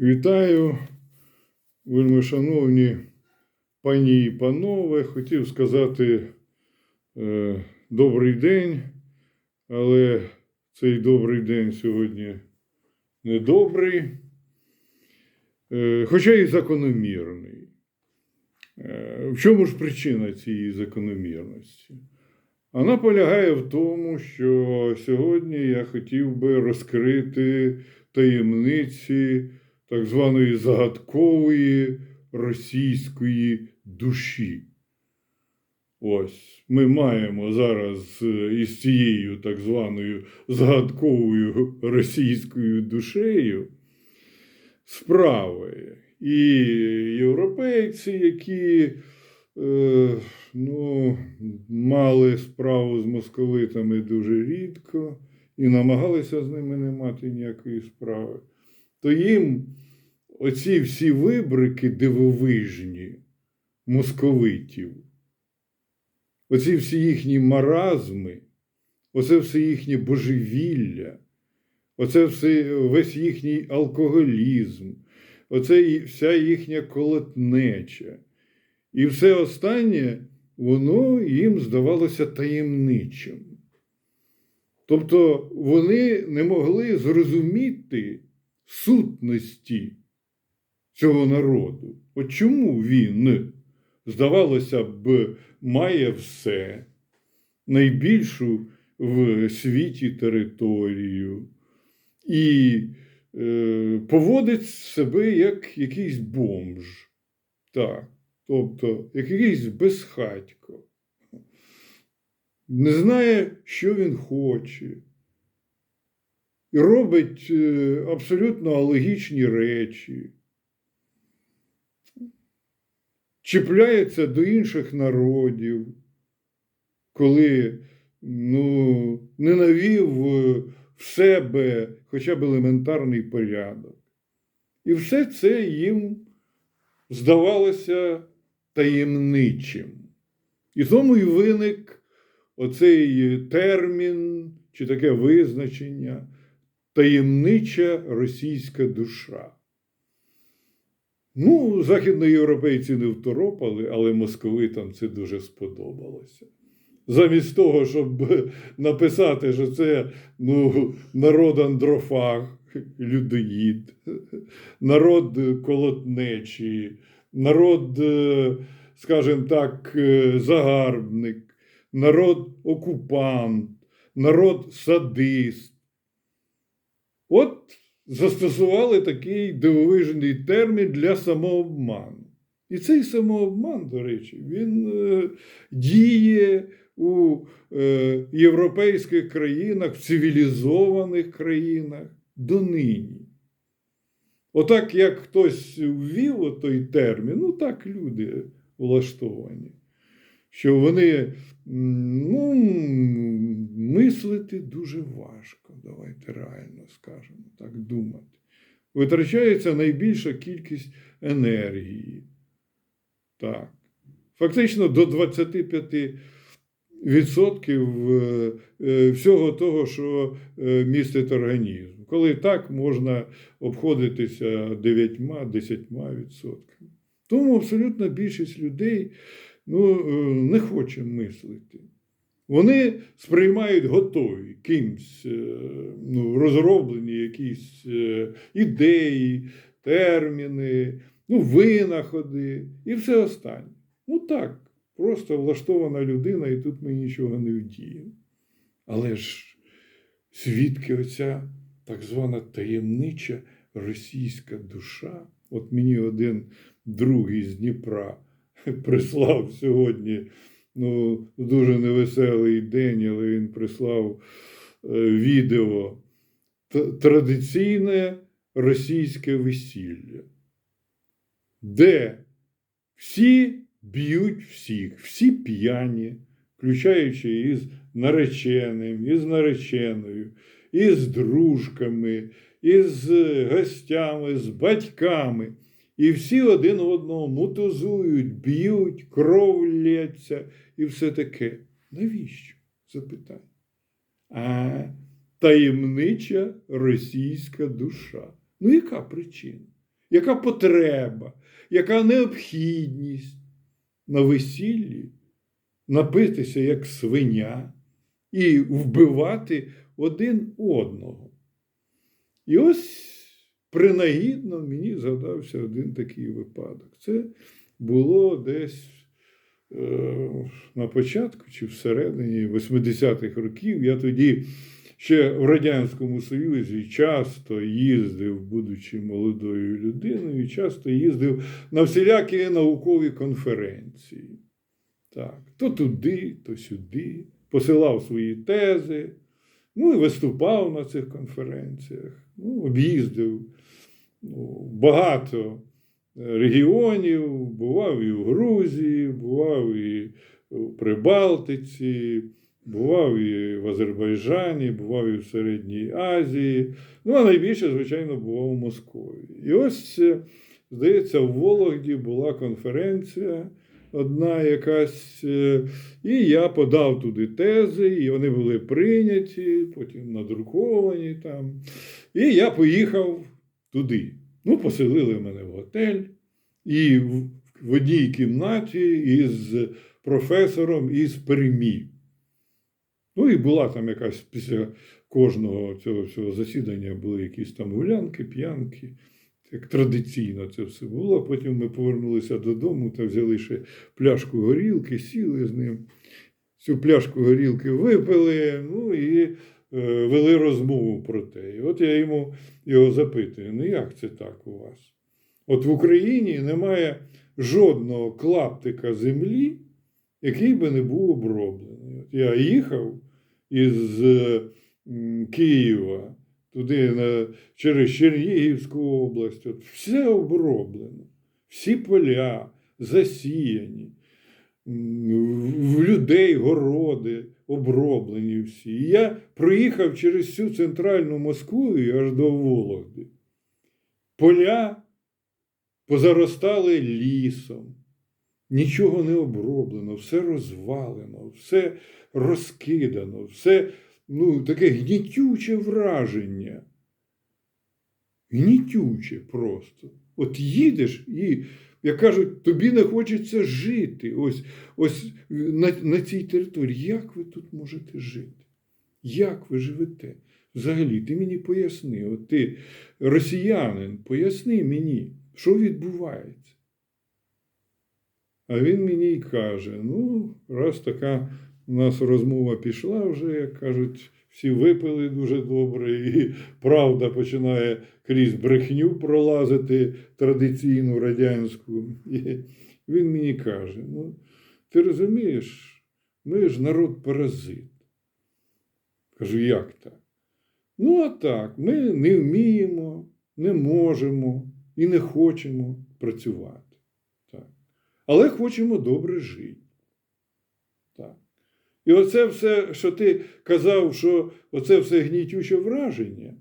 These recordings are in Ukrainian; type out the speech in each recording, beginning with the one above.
Вітаю, вельми шановні пані і панове. Хотів сказати е, добрий день, але цей добрий день сьогодні не добрий, е, хоча і закономірний. Е, в чому ж причина цієї закономірності? Вона полягає в тому, що сьогодні я хотів би розкрити таємниці так званої загадкової російської душі. Ось ми маємо зараз е, із цією так званою загадковою російською душею справи. І європейці, які е, ну, мали справу з московитами дуже рідко і намагалися з ними не мати ніякої справи, то їм оці всі вибрики дивовижні московитів, оці всі їхні маразми, оце все їхнє божевілля, оце все, весь їхній алкоголізм, оце вся їхня колотнеча. І все останнє, воно їм здавалося таємничим. Тобто вони не могли зрозуміти сутності цього народу. От чому він, здавалося б, має все, найбільшу в світі територію і е, поводить себе як якийсь бомж. Так, тобто якийсь безхатько. Не знає, що він хоче. І робить е, абсолютно алогічні речі. Чіпляється до інших народів, коли ну, не навів е, в себе хоча б елементарний порядок. І все це їм здавалося таємничим. І тому і виник оцей термін чи таке визначення таємнича російська душа. Ну, західноєвропейці не второпали, але московитам це дуже сподобалося. Замість того, щоб написати, що це ну, народ андрофаг, людоїд, народ колотнечі, народ, е, скажімо так, е, загарбник, народ окупант, народ садист. От застосували такий дивовижний термін для самообману. І цей самообман, до речі, він е, діє у е, європейських країнах, в цивілізованих країнах донині. Отак, як хтось ввів той термін, ну так люди влаштовані, що вони ну, мислити дуже важко, давайте реально скажемо, так думати. Витрачається найбільша кількість енергії. Так. Фактично до 25% е, е, всього того, що е, містить організм. Коли так можна обходитися 9-10%. Тому абсолютна більшість людей ну, не хоче мислити. Вони сприймають готові кимсь ну, розроблені якісь ідеї, терміни, ну, винаходи і все останнє. Ну так, просто влаштована людина, і тут ми нічого не вдіємо. Але ж звідки оця так звана таємнича російська душа? От мені один другий з Дніпра прислав сьогодні ну, дуже невеселий день, але він прислав е, відео традиційне російське весілля, де всі б'ють всіх, всі п'яні, включаючи із нареченим, із нареченою, із дружками, із гостями, з батьками. І всі один одного мутузують, б'ють, кров лється і все таке. Навіщо? Запитання. А таємнича російська душа. Ну, яка причина? яка потреба, яка необхідність на весіллі напитися як свиня і вбивати один одного. І ось принагідно мені згадався один такий випадок. Це було десь е, на початку чи всередині 80-х років. Я тоді ще в Радянському Союзі часто їздив, будучи молодою людиною, часто їздив на всілякі наукові конференції. Так, то туди, то сюди, посилав свої тези, ну і виступав на цих конференціях, ну, об'їздив ну, багато регіонів, бував і в Грузії, бував і в Прибалтиці, бував і в Азербайджані, бував і в Середній Азії. Ну, а найбільше, звичайно, бував у Москові. І ось, е, здається, в Вологді була конференція. Одна якась, е, і я подав туди тези, і вони були прийняті, потім надруковані там. І я поїхав туди. Ну, поселили мене в готель, і в одній кімнаті із професором із Пермі. Ну, і була там якась після кожного цього, цього засідання були якісь там гулянки, п'янки. Як традиційно це все було. Потім ми повернулися додому та взяли ще пляшку горілки, сіли з ним. Цю пляшку горілки випили, ну і е, вели розмову про те. І от я йому його запитую: ну як це так у вас? От в Україні немає жодного клаптика землі, який би не був оброблений. От я їхав із е, Києва туди на, через Чернігівську область. От все оброблено, всі поля засіяні, в людей городи оброблені всі. І я проїхав через всю центральну Москву і аж до Вологди. Поля позаростали лісом. Нічого не оброблено, все розвалено, все розкидано, все ну, таке гнітюче враження. Гнітюче просто. От їдеш і, як кажуть, тобі не хочеться жити. Ось, ось на, на цій території. Як ви тут можете жити? Як ви живете? Взагалі, ти мені поясни, от ти росіянин, поясни мені, що відбувається. А він мені й каже: ну, раз така у нас розмова пішла вже, як кажуть, всі випили дуже добре, і правда починає крізь брехню пролазити традиційну радянську. І він мені каже: ну, ти розумієш, ми ж народ паразит. Кажу, як так? Ну, а так, ми не вміємо, не можемо і не хочемо працювати. Так. Але хочемо добре жити. Так. І оце все, що ти казав, що оце все гнітюче враження.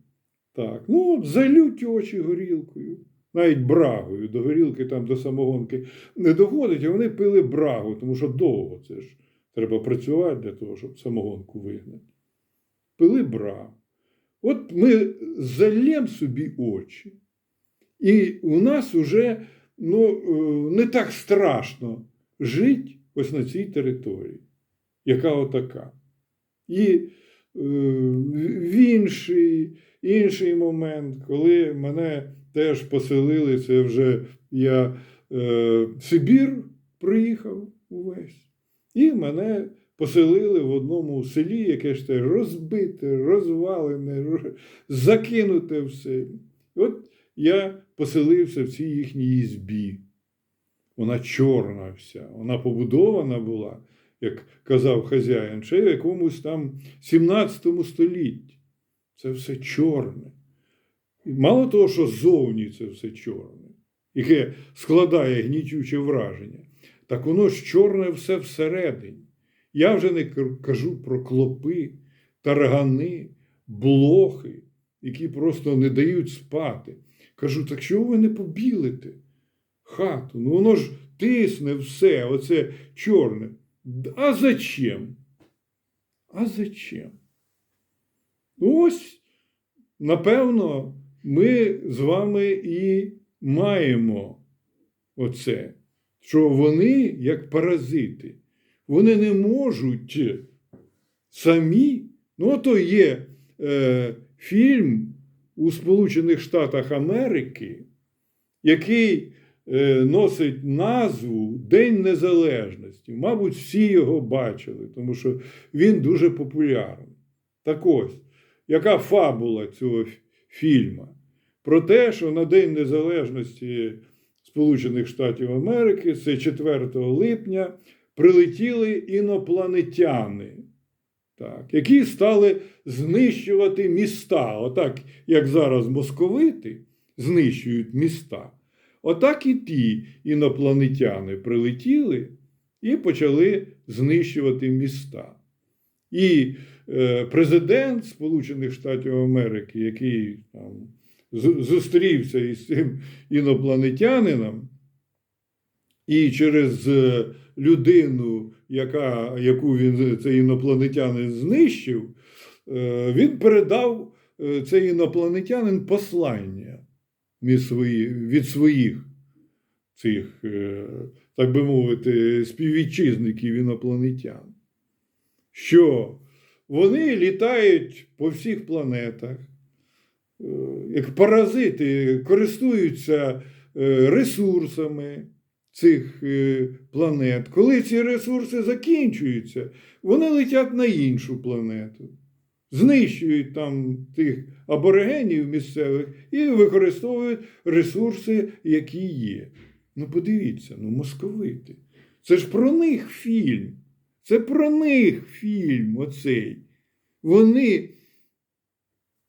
Так, ну, от залють очі горілкою, навіть брагою. До горілки там до самогонки не доходить, а вони пили брагу, тому що довго це ж треба працювати для того, щоб самогонку вигнати. Пили брагу. От ми залємо собі очі, і у нас вже ну, е, не так страшно жити ось на цій території, яка отака. І е, в інший, інший момент, коли мене теж поселили, це вже я е, Сибір приїхав увесь, і мене поселили в одному селі, яке ж те розбите, розвалене, закинуте все. От я поселився в цій їхній ізбі. Вона чорна вся, вона побудована була, як казав хазяїн, ще в якомусь там 17 столітті. Це все чорне. Мало того, що ззовні це все чорне, яке складає гнітюче враження, так воно ж чорне все всередині. Я вже не кажу про клопи, таргани, блохи, які просто не дають спати. Кажу, так чого ви не побілите хату? Ну воно ж тисне все, оце чорне. А зачем? А зачем? Ну, Ось, напевно, ми з вами і маємо оце, що вони, як паразити, вони не можуть самі. Ну, ото є е, фільм у Сполучених Штатах Америки, який носить назву День Незалежності. Мабуть, всі його бачили, тому що він дуже популярний. Так ось, яка фабула цього фільму? Про те, що на День Незалежності Сполучених Штатів Америки, це 4 липня, прилетіли інопланетяни, так, які стали знищувати міста. Отак, як зараз московити знищують міста. Отак і ті інопланетяни прилетіли і почали знищувати міста. І е, президент Сполучених Штатів Америки, який там, зустрівся із цим інопланетянином, і через е, людину, яка, яку він цей інопланетянин знищив, е, він передав цей інопланетянин послання від свої- від своїх цих, е, так би мовити, співвітчизників інопланетян, що вони літають по всіх планетах, е, як паразити користуються е, ресурсами цих планет. Коли ці ресурси закінчуються, вони летять на іншу планету, знищують там тих аборигенів місцевих і використовують ресурси, які є. Ну, подивіться, ну, московити. Це ж про них фільм. Це про них фільм оцей. Вони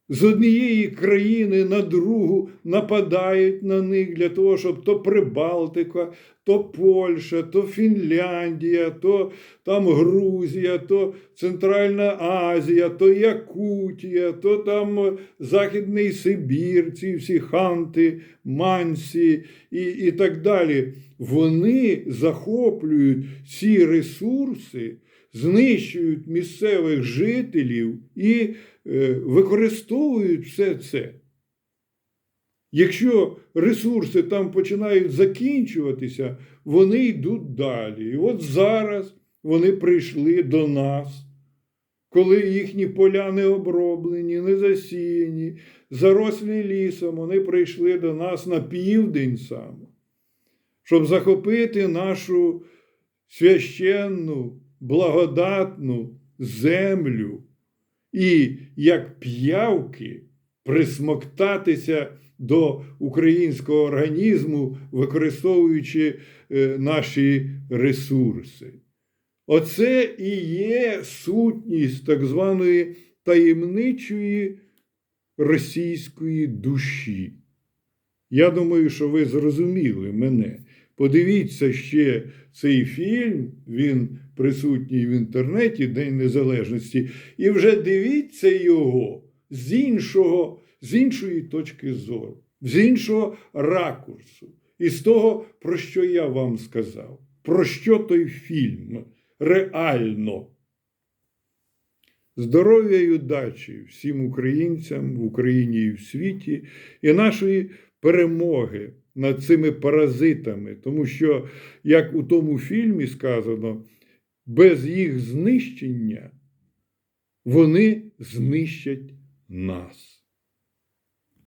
з однієї країни на другу нападають на них для того, щоб то Прибалтика, то Польща, то Фінляндія, то там Грузія, то Центральна Азія, то Якутія, то там Західний Сибір, ці всі ханти, мансі і, і так далі. Вони захоплюють ці ресурси, знищують місцевих жителів і е, використовують все це. Якщо ресурси там починають закінчуватися, вони йдуть далі. І от зараз вони прийшли до нас, коли їхні поля не оброблені, не засіяні, зарослі лісом, вони прийшли до нас на південь саме, щоб захопити нашу священну, благодатну землю і як п'явки присмоктатися до українського організму, використовуючи е, наші ресурси. Оце і є сутність так званої таємничої російської душі. Я думаю, що ви зрозуміли мене. Подивіться ще цей фільм, він присутній в інтернеті День Незалежності, і вже дивіться його з іншого, з іншої точки зору, з іншого ракурсу, і з того, про що я вам сказав, про що той фільм реально. Здоров'я і удачі всім українцям в Україні і в світі, і нашої перемоги над цими паразитами. Тому що, як у тому фільмі сказано, без їх знищення вони знищать нас.